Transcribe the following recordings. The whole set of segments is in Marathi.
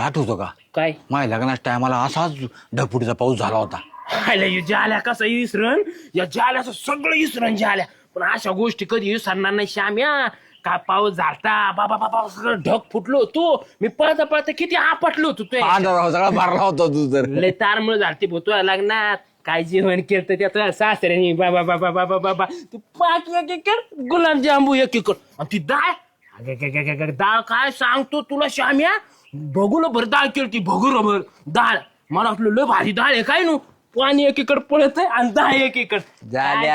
आठवतो का? काय? माझ्या लग्नाच्या टायमाला असाच ढगफुटीचा पाऊस झाला होता. आयला या जाल्या कसं इसरण? या जाल्याचं सगळं इसरण जाल्या. पण अशा गोष्टी कधी विसरणार नाही श्याम्या. काय पाऊस झालता? बाबा बाबा सगळं ढग फुटलो होतो. मी पळता पळता किती आपटलो होतो तो. सगळा भरला होता तू तर. लय तारमळ झालती भो तुझ्या लग्नात. काय जेवण केलं त्या तुझ्या सासऱ्याने? बाबा बाबा बाबा बाबा. तू पाच एक एकर गुलाबजांबू एक एकर. आणि ती डाळ अगं, अगं, अगं, अगं, डाळ काय सांगतो तुला श्याम्या? बघूला भर डाळ केली ती भगुर भर डाळ मला वाटलं लय भारी डाळ आहे काय नु? पाणी एक एकर पळत आणि डाळ एक एकर झाल्या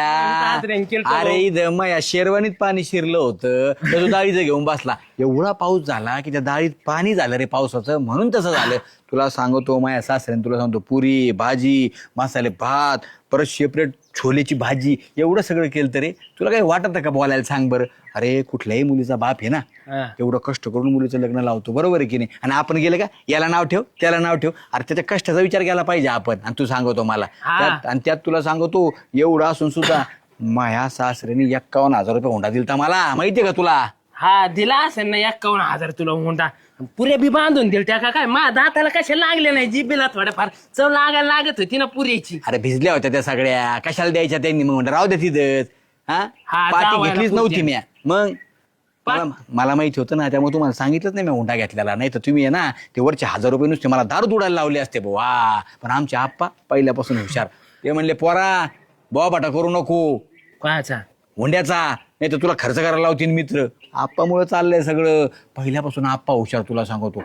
अरे. इथं मग या शेरवानीत पाणी शिरलं होतं तर तो डाळीचं घेऊन बसला. एवढा पाऊस झाला की त्या डाळीत पाणी झालं रे पावसाचं. म्हणून तसं झालं. तुला सांगतो माझ्या सासऱ्याने तुला सांगतो पुरी भाजी मसाले भात परत सेपरेट छोलेची भाजी एवढं सगळं केलं तरी तुला काही वाटत का बोलायला? सांग बरं. अरे कुठल्याही मुलीचा बाप आहे ना. एवढं कष्ट करून मुलीचं लग्न लावतो. बरोबर आहे की नाही? आणि आपण गेलं का? याला नाव ठेव त्याला नाव ठेव. अरे त्याच्या कष्टाचा विचार केला पाहिजे आपण. आणि तू सांगतो मला. त्यात- आणि त्यात तुला सांगतो एवढं असून सुद्धा माया सासऱ्याने एक्कावन्न हजार रुपये हुंडा दिलता मला. माहितीये का तुला? हा दिला असेल ना एक्कावन्न हजार तुला हुंडा पुऱ्या बी बांधून दिल त्या का काय? मा दाताला कशा लागले नाही जिबीला थोड्याफार. चव लागायला लागत होती ना पुऱ्याची अरे भिजल्या होत्या त्या सगळ्या. कशाला द्यायच्या त्यांनी? मग म्हणलं, राहू द्या तिथंच. हा? हा, जावयाला घेतलीच नव्हती मी. मग? मला मला माहिती होतं ना त्यामुळे तुम्हाला सांगितलंच नाही मी हुंडा घेतलेला. नाही तर तुम्ही आहे ना ते वरचे हजार रुपये नुसते मला दारू उडायला लावले असते वा पण आमचे आप्पा पहिल्यापासून हुशार. ते म्हणले पोरा बाटा करू नको. काचा हुंड्याचा नाही तर तुला खर्च करायला लावतील मित्र. आप्पामुळे चाललंय सगळं. पहिल्यापासून आप्पा हुशार तुला सांगतो.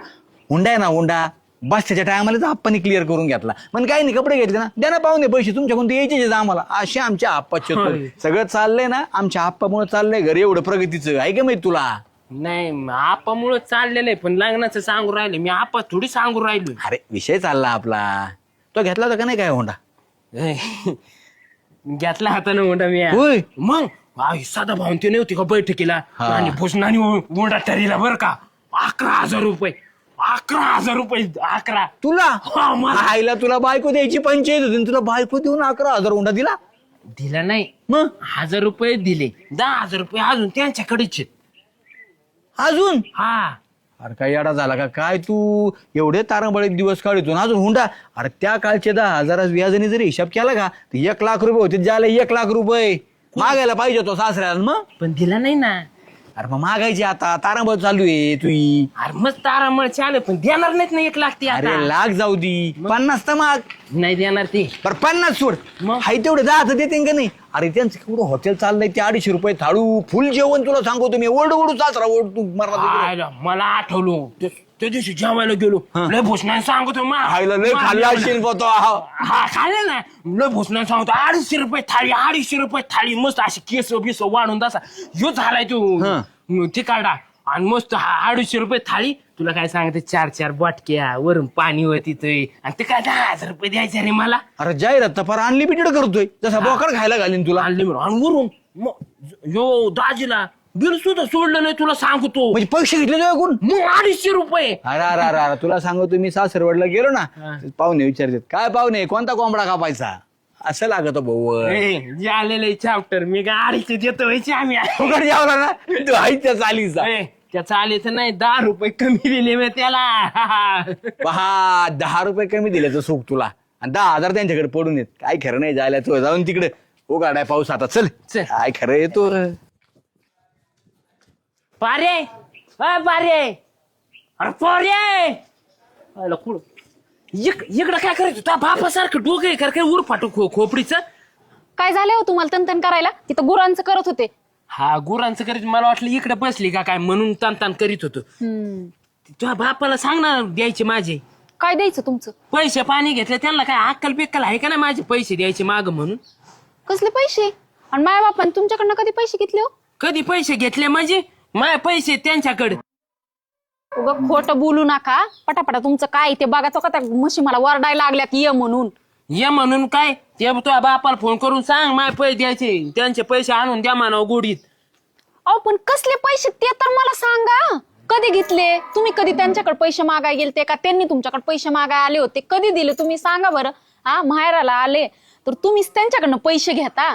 हुंडा आहे ना हुंडा. बस त्याच्या टायमाला तर आप्पानी क्लिअर करून घेतला. पण काही नाही कपडे घेतले ना. द्या ना पाहुणे पैसे तुमच्याकडून ते यायचे आम्हाला. असे आमच्या आप्पाचे होय. सगळं चाललंय ना आमच्या आप्पामुळे चाललंय घर एवढं प्रगतीचं. आहे का माहीत तुला? नाही आपामुळं चाललेलं आहे पण लग्नाचं सांगू राहिले. मी आपा थोडी सांगू राहिलो. अरे विषय चालला आपला. तो घेतला होता का नाही काय हुंडा? घेतला होता ना हुंडा मी. मग? आई साधा भाऊन ते नव्हती का बैठकीला? हा. आणि भोजनानी हुंडा ठरीला बर का? अकरा हजार रुपये. अकरा हजार रुपये अकरा. तुला? हा, मला. आईला तुला बायको द्यायची पंचायत होती आणि तुला बायको देऊन अकरा हजार हुंडा दिला? दिला नाही. मग? हजार रुपये दिले. दहा हजार रुपये अजून त्यांच्याकडेच आहेत. अजून? हा. अरे काय येडा झाला का? काय तू? एवढे तारंबळे दिवस काढतो ना अजून हुंडा? अरे त्या काळचे दहा हजार व्याजाने जरी हिसाब केला का तर एक लाख रुपये होते. ज्याला एक लाख रुपये. मागायला पाहिजे तो सासऱ्याला मग? पण दिला नाही ना. अरे मग मागायची आता तारांबळ चालू आहे तुई. अरे मग तारामळ चाले पण देणार नाहीत ना एक लाख ते अरे लाख जाऊ दी पन्नास तर माग. नाही देणार ते. पर पन्नास सोड. मग? हाय तेवढे दहा तर देते का नाही? अरे त्यांचं केवढं हॉटेल चाललंय ते अडीचशे रुपये थाळू. फुल जेवण तुला सांगतो तुम्ही ओढ ओढू सासरा ओढ तू मरला आयला, मला आठवलो. ते- त्या दिवशी जेवायला गेलो लय भोसना सांगतो मा खायला लय खाल्ला असेल बा तो हा. हा खाल्ले ना लय भोसना सांगतो अडीचशे रुपये थाळी अडीचशे रुपये थाळी मस्त अशी केस बिस वाढून तसा ह्यो झालाय हा. तो तिकाडा आणि मस्त हा अडीचशे रुपये थाळी तुला काय सांगते चार चार बाटक्या वरून पाणी होती ते आणि ते काय दहा हजार रुपये द्यायचे रे मला अरे जाहिरात तर फार अनलिमिटेड करतोय. जसा बोकड खायला घालीन तुला. आणले म्हणून आणि वरून मग यो दाजीला बिल सुद्धा सोडलं नाही तुला सांगतो. म्हणजे पैसे घेतले कोण मग अडीचशे रुपये. अरे अरे अरे अरे तुला सांगतो मी सासरवडला गेलो ना. पाहुणे विचारतात काय पाहुणे कोणता कोंबडा कापायचा? असं लागत भाऊ ए, जे आलेले चॅप्टर मी गाडीचे देतो व्हायचे आम्ही फुकट जेवला ना तू हायच्या चालीचा. ए, त्याचा आले तर नाही दहा रुपये कमी दिले मी त्याला. पहा दहा रुपये कमी दिल्याचं सुख तुला. आणि दहा हजार त्यांच्याकडे पडून येत. काय खरं नाही जायला तू जाऊन तिकडे उघाडाय पाऊस आता. चल. चल. काय खरं येतो पारे. अ पारे. अरे पारे. इक इकडं काय करायचं? त्या बापासारखं डोकं आहे कर काय उर फाटू खो खोपडीचं? काय झालं हो तुम्हाला तनतन करायला? तिथं गुरांचं करत होते. हा गुरांचं करायचं मला वाटलं इकडे बसली का काय म्हणून तान तान करीत होतो. हम्म. तुझ्या बापाला सांग ना द्यायचे माझे. काय द्यायचं तुमचं? पैसे पाणी घेतले त्यांना काय अक्कल बिक्कल आहे का ना माझे पैसे द्यायचे माग म्हणून? कसले पैसे? आणि माया बापाने तुमच्याकडनं कधी पैसे घेतले हो? कधी पैसे घेतले म्हणजे? माय पैसे त्यांच्याकडे. उगा खोटं बोलू नका. पटापटा तुमचं काय ते बघा. तो का त्या म्हशी मला वरडायला लागल्यात ये म्हणून. ये म्हणून काय? ते तुझ्या बापाला फोन करून सांग माय पैसे द्यायचे. त्यांचे पैसे आणून द्या मानव गोडीत अहो पण कसले पैसे ते तर मला सांगा. कधी घेतले? तुम्ही कधी त्यांच्याकडे पैसे मागाय गेलते का? त्यांनी तुमच्याकडे पैसे मागाय आले होते. कधी दिले? तुम्ही सांगा बरं. हा माहेराला आले. तर तुम्हीच त्यांच्याकडनं पैसे घेता.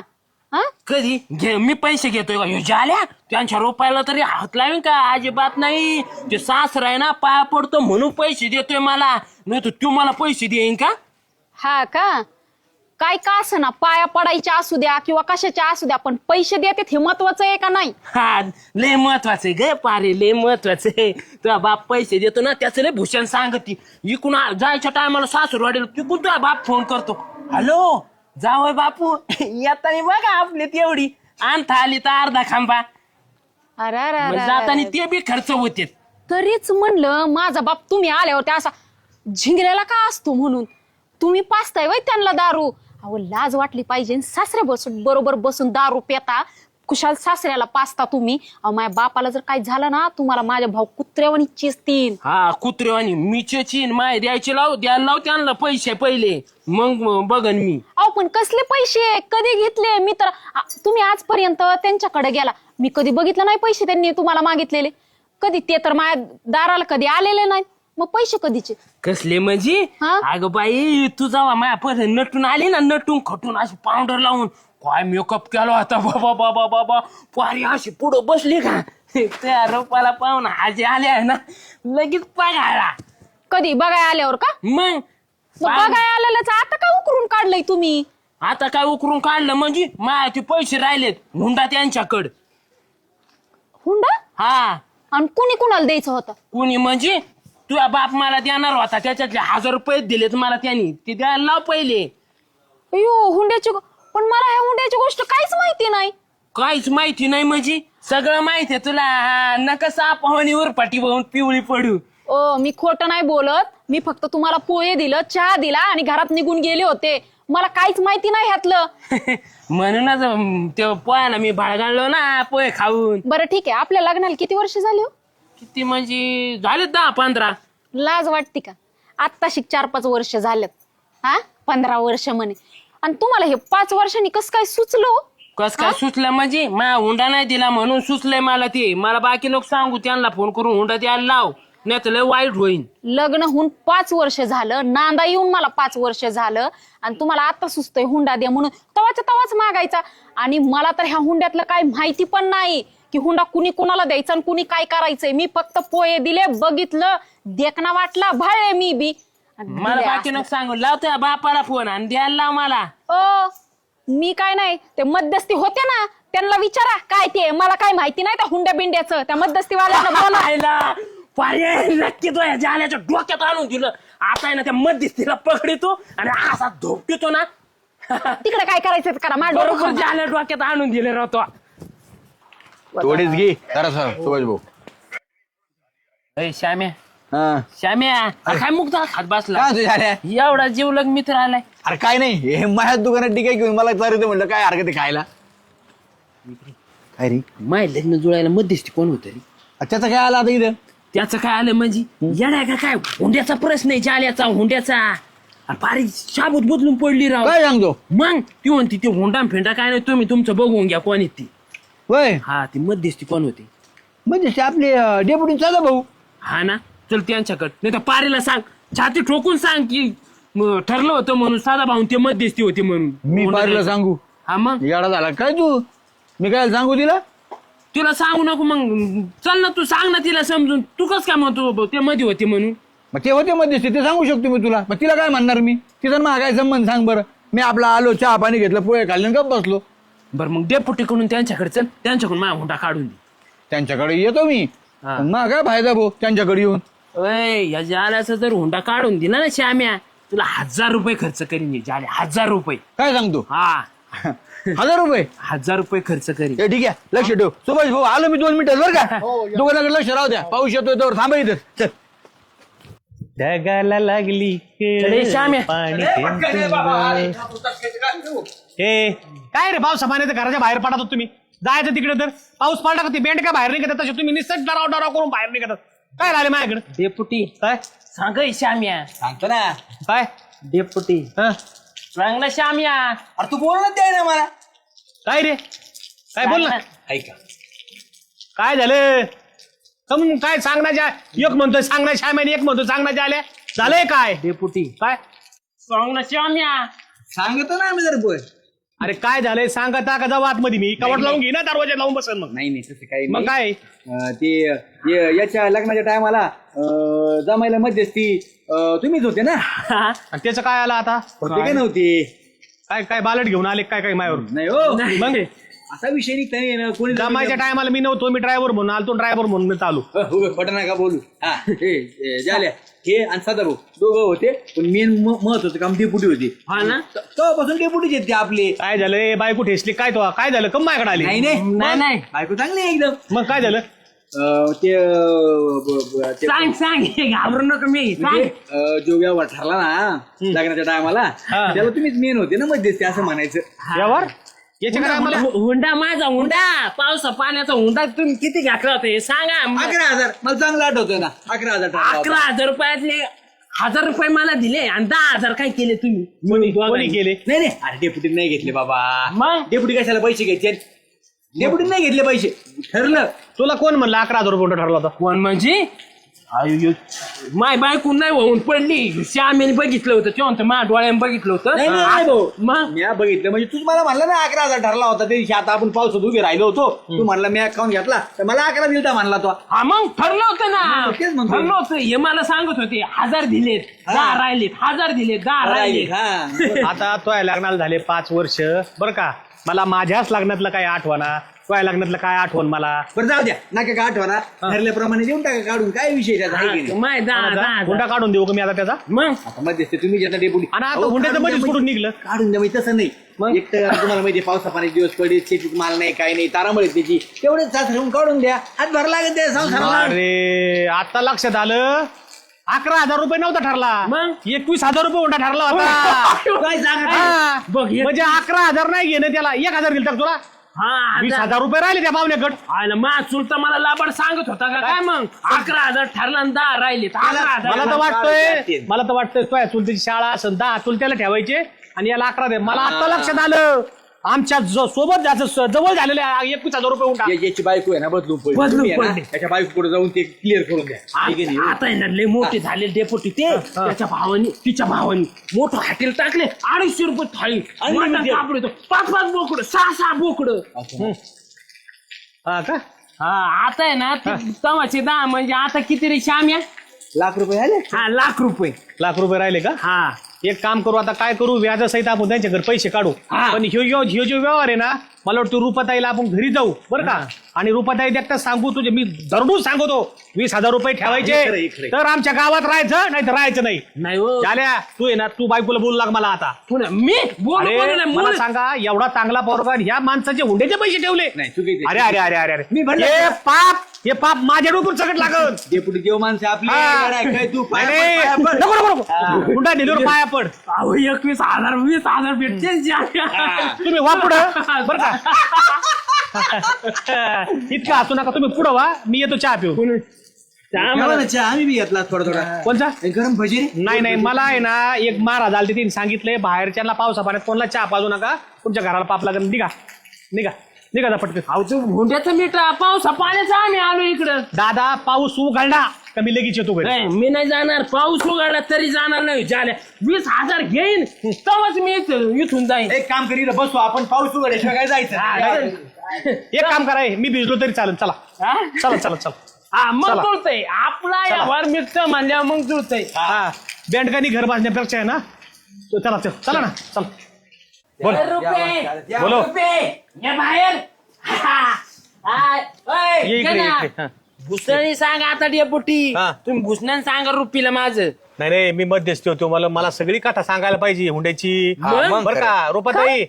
हा? कधी? घे मी पैसे घेतोय का? ह्यो झाल्या त्यांच्या रोपायला तरी हात लावीन का? अजिबात नाही. ते सासरा आहे ना पाया पडतो म्हणून पैसे देतोय मला. नाही तर तू मला पैसे देईन का? हा का? काय का असं ना पाया पडायच्या असू द्या किंवा कशाच्या असू द्या पण पैसे देतात हे महत्वाचं आहे का नाही? हा लय महत्वाचं आहे ग पारे लय महत्वाचं आहे. तुझा बाप पैसे देतो ना त्याचं लय भूषण सांगती. इकून आ- जायच्या टायमाला सासूर वाढेल तिकून तुझा बाप फोन करतो. हॅलो जावय बापू येताना बघा आपली तेवढी. आणता आली तर अर्धा खांबा. अरे अरे, मग अरे, जाताना अरे. ते बी खर्च होते तरीच म्हणलं माझा बाप तुम्ही आल्यावर असा झिंगऱ्याला का असतो म्हणून? तुम्ही पाचताय वय त्यांना दारू. अहो लाज वाटली पाहिजे सासरे बसून बरोबर बसून दारू पेता. कुशाल सासऱ्याला पाचता तुम्ही. अहो माझ्या बापाला जर काय झालं ना तुम्हाला माझ्या भाऊ कुत्र्यावानी चिसतील हा कुत्रेवानी मिचेची माय द्यायची लाव द्यायला लाव त्यांना पैसे पहिले. मग मग बघन मी. अहो पण कसले पैसे? कधी घेतले? मी तर आ, तुम्ही आजपर्यंत त्यांच्याकडे गेला. मी कधी बघितलं नाही पैसे त्यांनी तुम्हाला मागितलेले. कधी ते तर माझ्या दाराला कधी आलेले नाही मग पैसे कधीचे? कसले म्हणजे? हा? अगं बाई तू जेव्हा माझ्या परत नटून आली ना नटून खटून अशी पावडर लावून काय मेकअप केला होता बाबा बाबा बाबा. पारी अशी पुढं बसली का? त्या रोपाला पाहून आजी आले आहे ना लगेच पगाळा कधी? बघाय आल्यावर का? मग? मग बघाय आलेलंच. आता का उकरून काढलंय तुम्ही? आता काय उकरून काढलं? म्हणजे माया ते पैसे राहिलेत हुंडा त्यांच्याकडं. हुंडा? हा. आणि कुणी कुणाला द्यायचं होतं? कुणी म्हणजे? तुझा बाप मला देणार होता त्याच्यातले हजार रुपये दिलेत मला त्यांनी. ते द्यायला लाव पहिले. अयो हुंड्याची गो- पण मला ह्या हुंड्याची गोष्ट काहीच माहिती नाही. काहीच माहिती नाही म्हणजे? सगळं माहिती आहे तुला. हा, नका साप हवणीवर पाठी बघून पिवळी पडू. ओ मी खोटं नाही बोलत. मी फक्त तुम्हाला पोहे दिलं चहा दिला आणि घरात निघून गेले होते. मला काहीच माहिती नाही ह्यातलं. म्हणूनच अं, ते पोयाला मी बाळगाळलो ना पोहे खाऊन. बरं ठीक आहे. आपल्या लग्नाला किती वर्ष झाली हो? किती म्हणजे? झाले दहा पंधरा. लाज वाटते का? आत्ता शिक चार पाच वर्ष झालेत. हा? पंधरा वर्ष म्हणे. आणि तुम्हाला हे पाच वर्षांनी कसं काय सुचलो कस काय सुचलं म्हणजे? मा हुंडा नाही दिला म्हणून सुचलंय मला ते. मला बाकी लोक सांगू त्यांना फोन करून हुंडा द्यायला लाव. नाही तर लय वाईट होईन. लग्न होऊन पाच वर्ष झालं नांदा येऊन मला पाच वर्ष झालं आणि तुम्हाला आता सुचतोय हुंडा द्या म्हणून. तवाच्या तवाच मागायचा. आणि मला तर ह्या हुंड्यातलं काय माहिती पण नाही की हुंडा कुणी कुणाला द्यायचा आणि कुणी काय करायचंय. मी फक्त पोहे दिले बघितलं देखना वाटला भाळे मी बी. मला बाकी लोक सांगू लाव त्या बापाला फोन आणि द्यायला लाव मला. ओ मी काय नाही ते मध्यस्थी होते ना त्यांना विचारा काय ते. मला काय माहिती नाही त्या हुंड्या बिंड्याचं. त्या मध्यस्थीवाल्यांना बोला पाहायला पर्याय नक्की तो या जाल्याच्या डोक्यात आणून दिलं. आता आहे ना त्या मध्यस्थीला पकडितो आणि असा धोपटितो ना. तिकडे काय करायचं ते करा बरोबर जाल्या डोक्यात आणून दिले राहतो थोडीच घे. जरा सुभाष भाऊ अय श्याम्या हा. श्याम्या अरे काय मुक्त हात बसला? काय तुझ्या एवढा जीवलग मित्र आलाय. अरे काय नाही हे माझ्या दुकानात टिकाय घेऊन मला चालू म्हणलं काय हरकत आहे खायला? काय रे? माय लग्न जुळायला मध्यस्थी कोण होत रे? अ, त्याचं काय आलं आता इथं? त्याचं काय आलं म्हणजे? येणार का काय? हुंड्याचा प्रश्न आहे जाल्याचा हुंड्याचा. अरे पारी शाबूत बदलून पडली राव. काय सांगतो? मग ती म्हणती ते हुंडा फेंडा काय नाही तुम्ही तुमचं बघून घ्या कोण आहे ती. वय हा ती मध्यस्थी कोण होती? म्हणजे ते आपले डेप्युटी चालू भाऊ? हा ना. चल त्यांच्याकडे. नाही तर पारीला सांग. छाती ठोकून सांग की म, ठरलं होतं म्हणून साधा भाऊन ते मध्यस्थी होती म्हणून. मी पारीला सांगू. हा मग? येडा झाला. काय तू? मी काय सांगू तिला? तुला सांगू नको मग. चल ना तू सांग ना तिला समजून. तू कस काय म्हणतो? ते मध्ये होते म्हणून. मग ते होते मध्यस्थी. ते सांगू शकतो मी तुला. मग तिला काय म्हणणार मी? तिचा मग काय संबंध सांग बरं. मी आपला आलो चहा पाणी घेतलं पोहे खाल्ले आणि गप्प बसलो. बरं मग डेपुटी कडून त्यांच्याकडे चल. त्यांच्याकडून माझा हुंडा काढून दे. त्यांच्याकडे येतो मी. हा. मग काय फायदा भाऊ त्यांच्याकडे येऊन. अय या जाल्याचा जर हुंडा काढून दिला ना श्याम्या तुला हजार रुपये खर्च करीन हे जाले हजार रुपये. काय सांगतो? हा. हजार रुपये? हजार रुपये खर्च करीन. हे ठीक आहे लक्ष ठेव. सुभाष भाऊ आलो मी दोन मिनिटात बरं का? दुकानाकडे लक्ष राहू द्या. पाऊस येतोय तर थांबा इथं. चल. ढगाला लागली केळ. पाणी थेंब ए काय रे पाऊस पाण्याचं घराच्या बाहेर पडतात तुम्ही? जायचं तिकडे तर. पाऊस पडला का ती बेंड काय बाहेर निघतात तसे? तुम्ही निसट डराव डराव करून बाहेर निघतात. काय राहिले माझ्याकडे? डेपुटी. काय? सांग हे श्याम्या. सांगतो ना. काय? डेपुटी. हं? सांग ना श्याम्या. अरे तू बोल ना मला. काय रे? काय बोल ना. ऐका. काय झालं? कम काय सांगण्याच्या? एक म्हणतोय सांगण्या श्याम्याने एक म्हणतो सांगण्याच्या आल्या झालंय काय? डेपुटी. काय? सांग ना श्याम्या. सांगतो ना आम्ही जर बोल. अरे काय झालंय? सांगा का जाऊ आतमध्ये मी. कवट लावून घे ना दरवाजा लावून बसेल मग. नाही नाही तसं काही मग नाही. काय? अं, ते ये- याच्या लग्नाच्या टायमाला जमायला मध्यस्थी अं, तुम्हीच होते ना? आणि त्याचं काय आलं आता? होते का नव्हते? काय काय बालट घेऊन आले काय काय मायावर? नाही हो. मग? असा विषय नाही काही ना कोणी जमायच्या टायमाला मी नव्हतो मी ड्रायव्हर म्हणून आलतो ड्रायव्हर म्हणून मी चालू. पट नका बोलू? हा हे हे, झाल्या. हे आणि सदा भाऊ दोघं होते पण मेन महत्वाचं काम डेपुटी होते. हा ना? तेव्हापासून डेपुटीच आहेत ते आपले. काय झालं? ए, बायको ठेसली काय तो काय झालं? कम माझ्याकडे आली. नाही नाही. नाही नाही. बायको चांगली आहे एकदम. मग काय झालं? अं, ते अं, ब- ब- ते- सांग सांग. हे घाबरू नका मी. म्हणजे, अं, जो व्यवहार ठरला ना लग्नाच्या टायमाला हा. त्याला तुम्हीच मेन होते ना मध्यस्थी असं म्हणायचं. यावर हुंडा माझा हुंडा. पावसा पाण्याचा हुंडा तुम्ही किती घातला होता हे सांगा अकरा हजार. मला चांगलं आठवतोय ना. अकरा हजार होता. अकरा हजार रुपयातले हजार रुपये मला दिले आणि दहा हजार काय केले तुम्ही? कोणी कोणी केले? नाही नाही. अरे डेप्युटी नाही घेतले बाबा. मग? डेप्युटी कशाला पैसे घ्यायचे? डेप्युटी नाही घेतले पैसे. ठरलं. तुला कोण म्हणलं अकरा हजार रुपये ठरला होता? कोण म्हणजे? आयु, माय बायकून नाही होऊन पडली. श्यामीने बघितलं होतं. तेव्हा तर माझ्या डोळ्याने बघितलं नाही नाही, होतं नाही भाऊ. मग मी बघितलं. म्हणजे तूच मला म्हणला ना अकरा हजार ठरला होता. त्या दिवशी आता आपण पावसात उभे राहिलो होतो. तू म्हणला मी अकाउंट घेतला. तर मला अकरा दिलता म्हणला तो. हा मग ठरलं होतं ना. मग तेच म्हणतोय. ठरलं होतं. हे मला सांगत होते हजार दिलेत दहा राहिलेत हजार दिलेत दहा राहिलेत हा. आता तो लग्नाला झाले पाच वर्ष. बरं का? मला माझ्याच लग्नातलं काय आठवणा. तो या लग्नातलं काय आठवण मला? बरं जाऊ द्या. नका का आठवणा ठरल्याप्रमाणे देऊन टाका काढून. काय विषय त्याचा? आहे की नाही? माय दहा दहा हुंडा. काढून देऊ का मी आता त्याचा? मग? आता मध्यस्थी तुम्ही घेता डेपुटी आणि आता हुंड्याचं मध्येच कुठून निघलं? काढून द्या म्हणजे तसं नाही. एक तर तुम्हाला माहिती पावसा पाण्याचे दिवस पडले शेतीत माल नाही काही नाही तारामळे त्याची. तेवढेच सास घेऊन काढून द्या. हात भर लागत द्या संसाराला. अरे आता लक्षात आलं? अकरा हजार रुपये नव्हता ठरला. मग? एकवीस हजार रुपये हुंडा ठरला होता. काय सांगा? हा. बघ म्हणजे अकरा हजार नाही घेणं त्याला. एक हजार दिल तुला? हा वीस हजार हजार रुपये राहिले त्या पाहुण्याकड आयला मा चुलता मला लाबड सांगत होता का? काय मग? अकरा हजार ठरला दहा अकरा हजार मला तर वाटतंय मला तर वाटतंय तुझ्या चुलतीची शाळा असेल दहा चुलत्याला ठेवायचे आणि याला अकरा दे. मला आता लक्षात आलं. आमच्या ज- सोबत जायचं स- जवळ झालेले एकवीस हजार रुपये या- याची बायको आहे ना बदलून पडली. बदलून तुम्ही आहे ना, पडली. त्याच्या बायको पुढे जाऊन ते क्लिअर करून द्या. ठीक आहे आ- आता आहे ना लय मोठे झाले डेपोटी ते त्याच्या भावानी तिच्या भावानी मोठं हॉटेल टाकले अडीचशे रुपये थाळी. Unlimited. मटण कापड येतो. पाच पाच बोकड सहा सहा बोकड. हा का? हा आता आहे ना ते तवाचे दहा म्हणजे आता किती रे श्याम्या लाख रुपये आले? हा लाख रुपये. लाख रुपये राहिले का? हा. एक काम करू आता काय करू? व्याजासहित आपण त्यांच्याकडे पैसे काढू. हा. पण ह्यो ह्यो ह्यो जो व्यवहार आहे ना मला वाटतं रुपाताईला आपण घरी जाऊ बरं का? आणि रुपाताई देखता सांगू तुझे मी दरडून सांगतो वीस हजार रुपये हे खरं, हे ठेवायचे खरं. तर आमच्या गावात राहायचं नाही तर राहायचं नाही. नाही हो. झाल्या तू आहे ना तू बायकोला बोलू लाग मला आता. पुन्हा मी? बोल अरे बोल नाही, मला बोल. सांगा एवढा चांगला पोरगा ह्या माणसाचे हुंड्याचे पैसे ठेवले. नाही चुकीचे अरे अरे अरे अरे अरे. मी भरलं. हे पाप! हे पाप माझ्या डोकून सगळं लागत डेपुटी देव माणसं आपली हा. काय काय तू पाया पड, पाया नाही. पड. नको नको नको. हुंडा दिल्यावर पाया पड. अहो एकवीस हजार वीस हजार भेटते तुम्ही वा पुढं. बरं का? इतकं असू नका. तुम्ही पुढं वा. मी येतो चहा पिऊ ना चहा, आम्ही बी घेतला थोडा थोडा. कोणता हे गरम भजी रे. नाही नाही. मला आहे ना एक महाराज आलते तिने सांगितलंय बाहेरच्याला पावसा पाण्यात कोणाला चहा पाजू नका. तुमच्या घराला पाप लागेल. निघा. निघा. निघा जा पटकन. अहो तू हुंड्याचं मीठ पावसा पाण्याचा आम्ही आलो इकडं. दादा पाऊस उघडला. का मी लगेच येतो घरी? नाही, मी नाही जाणार. पाऊस उघडला तरी जाणार नाही. झाल्या वीस हजार घेईन. तेव्हाच मी इथं- इथून जाईन. एक काम करी बसू. आपण पाऊस उघड्याशिवाय काय जायचं? हा, एक काम करा हे, मी भिजलो तरी चालेल. चला. हा? चला चला चला. हा मग चला. जुळतंय. आपला यावर मिळतं म्हणल्यावर मग जुळतंय. हा. बँडकानी घर बांधण्यापेक्षा आहे ना तो चला चला. चला ना. चला. बोल. रुपये. बोलो. रुपये. या बाहेर. हा. हा. ओय, ये इकडे, ये ना. इकडे, हा. भुसणी सांगा आता डेपुटी. हा. तुम्ही भुसण्याने सांगा रुपीला माझं. नाही नाही मी मध्यस्थी होतो. मला मला सगळी कथा सांगायला पाहिजे हुंड्याची. हा, मग बरं का रुपाताई?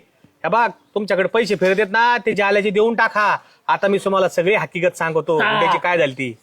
हे बघ तुमच्याकडे पैसे फिरत येत ना ते जाल्याचे देऊन टाका. आता मी तुम्हाला सगळी हकीकत सांगतो. हा. हुंड्याची काय झाली ती?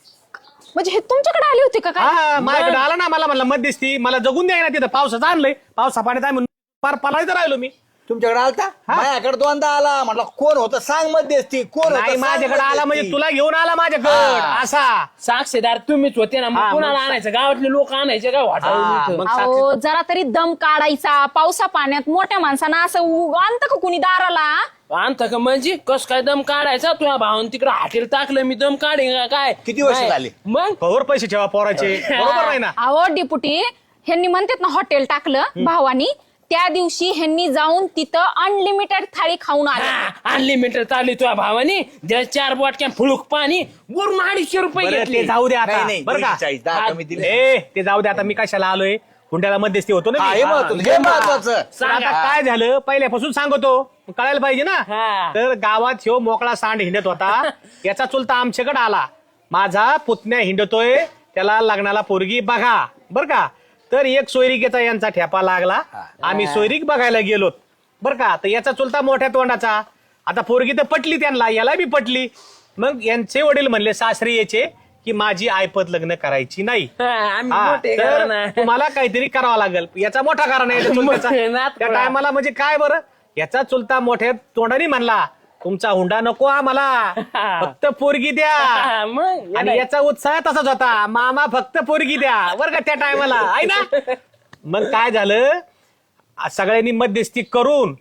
म्हणजे हे तुमच्याकडे आली होती का काय? हा माझ्याकडे आला ना मला म्हणलं मध्यस्थी. मला जगून द्याय ना तिथं. पावसाचं आणलंय. पावसा पाण्यात आम्ही पार पलायचं राहिलो मी. तुमच्याकडे आलता? माझ्याकडे दोनदा आला. म्हटलं कोण होतं? सांग मध्यस्थी. कोण होतं? नाही सांग माझ्याकडे आला म्हणजे मध्यस्थी. तुला घेऊन आला माझ्याकडे. हा. असा. साक्षीदार तुम्हीच होते ना मग हा, कुणाला मग आणायचं? गावातले लोक आणायचे का हा, वाटावून मग अहो जरा तरी दम काढायचा. पावसा पाण्यात मोठ्या माणसानं असं उ- आणतं का कुणी दाराला? आणता का म्हणजे? कस काय दम काढायचा? तुझ्या भावान तिकडे हॉटेल टाकलं मी दम काढेन का काय? किती वर्ष नाही. झाली? मग? कवर पैसे ठेवा पोराचे. बरोबर नाही ना? अहो डिपुटी ह्यांनी म्हणतात ना हॉटेल टाकलं भावानी. त्या दिवशी ह्यांनी जाऊन तिथं अनलिमिटेड थाळी खाऊन आले. अनलिमिटेड चालू तुझ्या भावानी ज्या चार बॉटक्या फुलूक पाणी वरून अडीचशे रुपये बरं, घेतले. ते जाऊ दे आता. नाही, नाही, बरं का? दोनशे चाळीस, दहा कमी दिले. ए ते जाऊ दे आता मी कशाला आलोय? हुंड्याला मध्यस्थी होतो ना हा, मी. हे महत्वाचं, हे. महत्वाचं. तर सांगा. आता काय झालं? पहिल्यापासून सांगतो. कळायला पाहिजे ना. तर गावात ह्यो मोकळा सांड हिंडत होता. याचा चुलता आमच्याकडे आला. माझा पुतण्या हिंडतोय. त्याला लग्नाला पोरगी बघा. बर का? तर एक सोयरिकेचा यांचा ठेपा लागला. आम्ही सोयरीक बघायला गेलो बर का? तर याचा चुलता मोठ्या तोंडाचा. आता पोरगी तर पटली त्यांना याला बी पटली. मग यांचे वडील म्हणले सासरे याचे की माझी आयपत लग्न करायची नाही. हा, आम्ही मोठे तर घराणं. तुम्हाला काहीतरी करावं लागेल. याचा मोठा कारण आहे चुलत्याचा. त्या. टायमाला म्हणजे काय बरं? याचा चुलता मोठ्या तोंडाने म्हणला तुमचा हुंडा नको आम्हाला फक्त पोरगी द्या. मग आणि याचा उत्साह तसाच होता. मामा फक्त पोरगी द्या. बरं का त्या टायमाला? आहे ना? मग काय झालं? सगळ्यांनी मध्यस्थी करून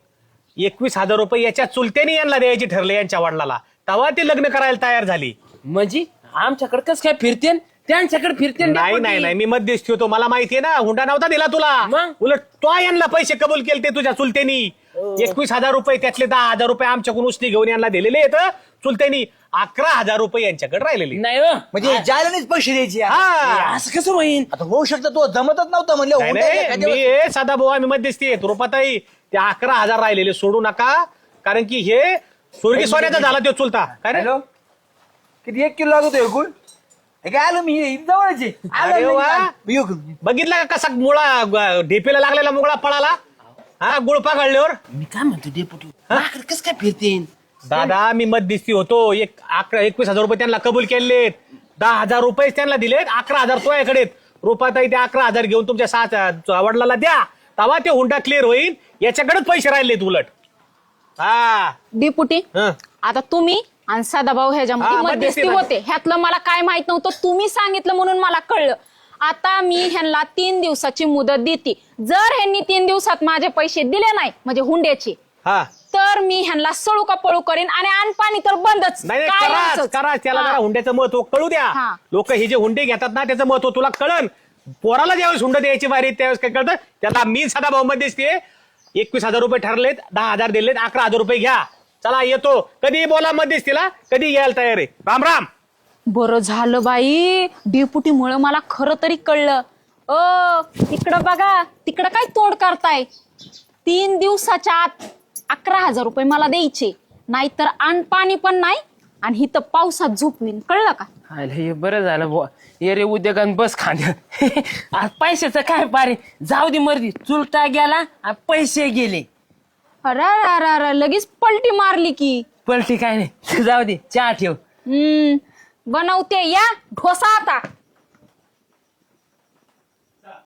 एकवीस हजार रुपये याच्या चुलत्याने यांना द्यायची ठरले यांच्या वडिलाला. तेव्हा ते लग्न करायला तयार झाली. म्हणजे आमच्याकडे कस काय फिरते त्यांच्याकडे फिरते नाही नाही नाही. मी मध्यस्थी होतो. मला माहितीये ना. हुंडा नव्हता दिला तुला. मग? उलट तो यांना पैसे कबूल केले ते तुझ्या चुलत्यांनी. एकवीस हजार रुपये त्यातले दहा हजार रुपये आमच्याकडून उचली घेऊन यांना दिलेले आहेत. चुलत्यांनी अकरा हजार रुपये यांच्याकडे राहिलेले नाही हो. म्हणजे जायलानेच पैसे द्यायचे. हा. असं कसं होईल आता होऊ शकतं तो जमतच नव्हतं म्हणलं. नाही, हुंड्याच्या नाही, एखाद्या मी हे साधा भाऊ आम्ही मध्यस्थी आहेत. रुपाताई ते अकरा हजार राहिलेले सोडू नका. कारण की हे स्वर्गी सोन्याचा झाला तो चुलता. काय रे? हॅलो? किती एक किलो लागतो एकूण? हे काय आलो मी? जवळचे अरे वा. बघितला का कसा मुळा ग- ढेपेला लागलेला मुळा पळाला? हा गुळपा काढल्यावर मी काय म्हणतो डेपुटी? कस काय फिरते दादा मी मध्यस्थी होतो. एक अकरा एकवीस हजार रुपये त्यांना कबूल केलेत. दहा हजार रुपये त्यांना दिलेत. अकरा हजार तुझ्याकडे रुपाताई ते अकरा हजार घेऊन तुमच्या सात वडिलाला द्या. तेव्हा ते हुंडा क्लिअर होईल. याच्याकडेच पैसे राहिलेत उलट. हा. डिपुटी हं. आता तुम्ही आणि सदाभाऊ ह्याच्यामध्ये हा, मध्यस्थी मध्यस्थी होते. ह्यातलं मला काय माहीत नव्हतं. तुम्ही सांगितलं म्हणून मला कळलं. आता मी ह्यांना तीन दिवसाची मुदत देते. जर ह्यांनी तीन दिवसात माझे पैसे दिले नाही म्हणजे हुंड्याचे हा. तर मी ह्यांना सळू का पळू करीन आणि अनपाणी तर बंदच. नाही नाही, काय कराच असंच. कराच. त्याला हा. जरा हुंड्याचं महत्त्व कळू द्या. लोक हे जे हुंडे घेतात ना त्याचं महत्त्व तुला कळन. पोराला ज्यावेळेस हुंड द्यायची बारी त्यावेळेस काय कळतं? त्याला मी सदा भाऊ मध्ये दिसते एकवीस हजार रुपये ठरलेत दहा हजार दिलेत अकरा हजार रुपये घ्या. चला येतो. कधी बोला मध्ये तिला कधी यायला तयार आहे? राम राम. बरं झालं बाई. डेपुटीमुळे मला खरं तरी कळलं. अ तिकडं बघा तिकडं काय तोड करताय? तीन दिवसाच्या आत अकरा हजार रुपये मला द्यायचे. नाहीतर अन्न पाणी पण नाही आणि हिथं पावसात झोपवीन कळलं का? अरे हे बरं झालं बुवा. ये रे उद्योगान बस खांद्या आज पैशाचं काय पारे? जाऊ दे मर्दी. चुलता गेला आणि पैसे गेले. अरे अरे अरे लगेच पलटी मारली की. पलटी काय नाही. जाऊ दे चहा ठेव. हम्म. बनवते. या ढोसा आता.